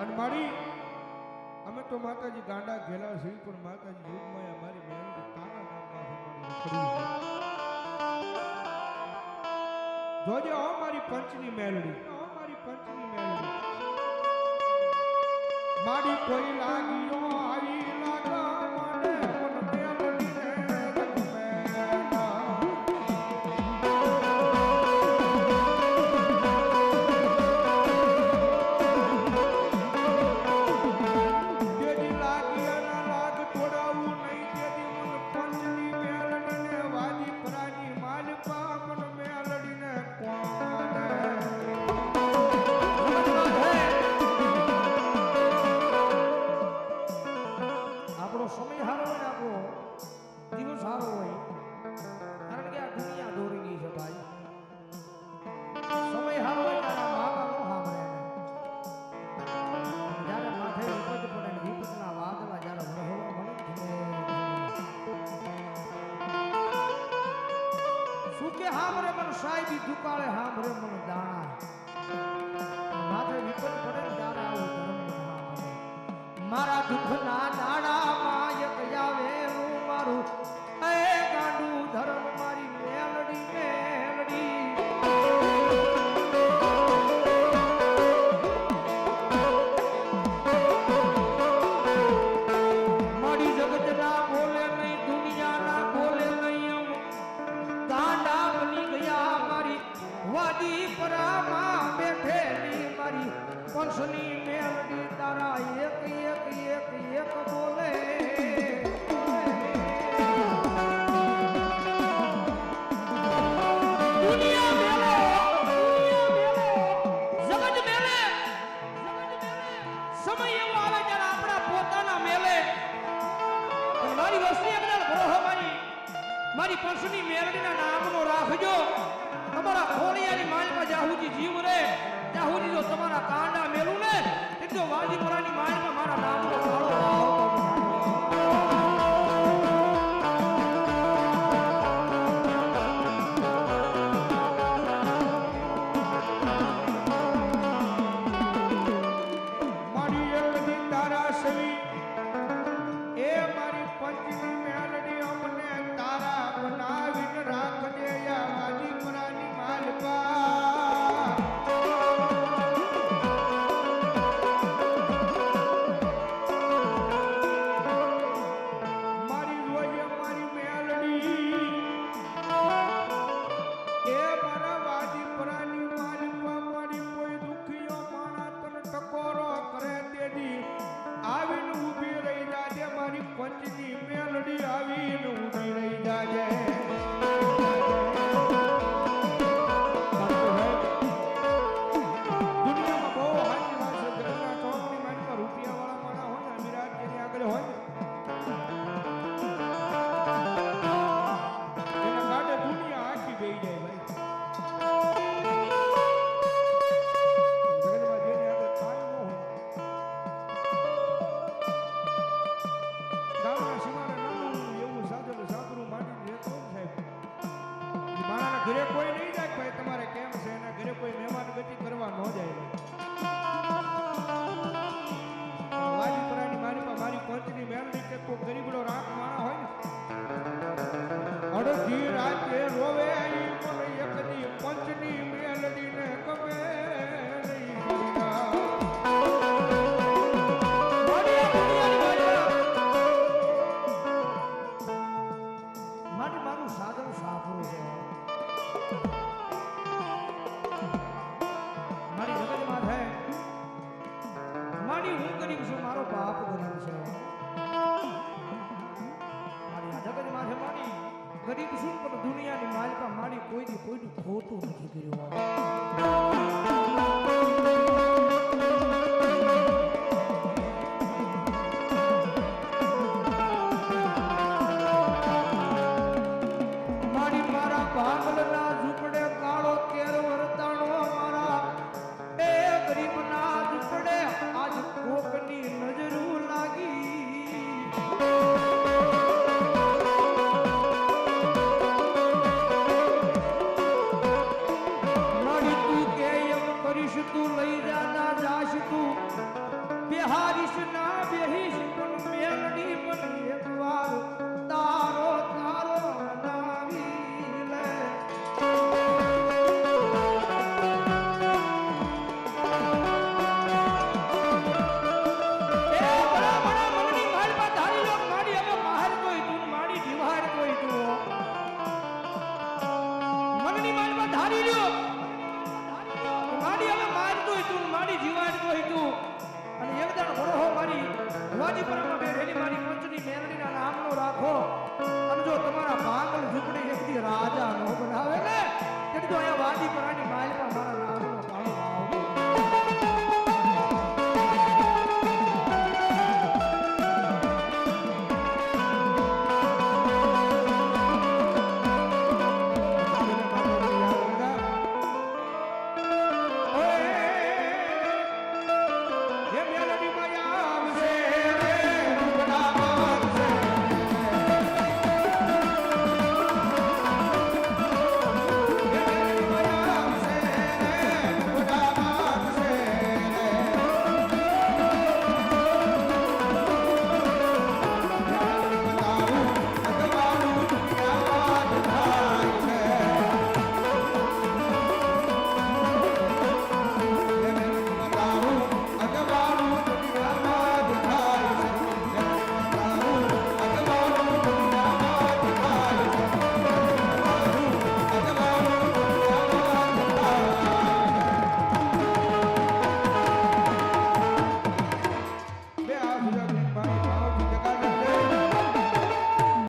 અને મારી અમે તો માતાજી ગાંડા ઘેલા છીએ, પણ માતાજી યુગમાં અમારી બહેન તારા નામમાં જોજે, હો મારી પંચની મેલડી. હો મારી પંચની મેલડી. મારી કોઈ લાગ્યો સાહેબી દુકાળે હાંભરે મને દાણા માથે વિપત પડે તારા આવું મારા દુઃખના દાણા માં એક આવે મારું સમય એવો આવે જ્યારે આપણા પોતાના મેલે. મારી વસ્તી અગ્રહ ગ્રહ મારી મારી પશુની મેલડીના નામનો રાખજો. તમારા ખોળિયાની માલમાં જાહુજી જીવ રે. Greco 扉を વાજી પરમમાં બે રેલી મારી પંચની મેલડીના નામનો રાખો. અને જો તમારા ભાગલ ઝૂંપડી એકથી રાજા નો બનાવે ને તેથી તો અહીંયા વાજી પરાની માલમાં મારા નામ